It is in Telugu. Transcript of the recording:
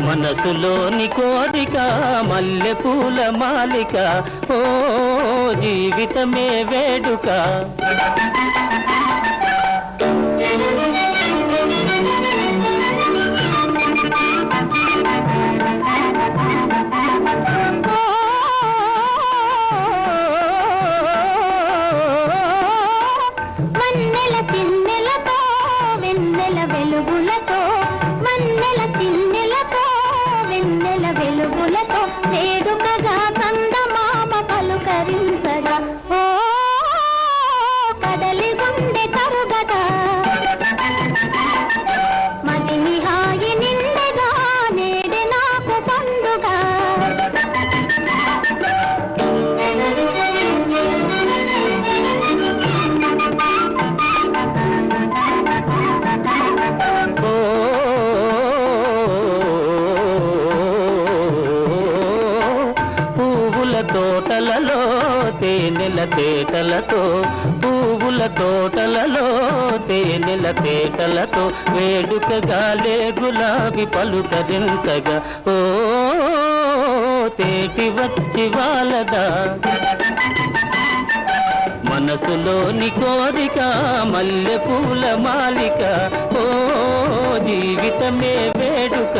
మనసులోని కోరిక మల్లె పూల మాలిక ఓ జీవితమే వేడుక. వెలుగులతో వెలుగులతో వేడుకగా తోటలలో తేనెల తేటలతో పువ్వుల తోటలలో తేనెల తేటలతో వేడుకగా లే గులాబీ పలుకరించగా ఓ తేటి వచ్చి వాళ్ళదా? మనసులోని కోరిక మల్లె పూల మాలిక. ఓ జీవితమే వేడుక.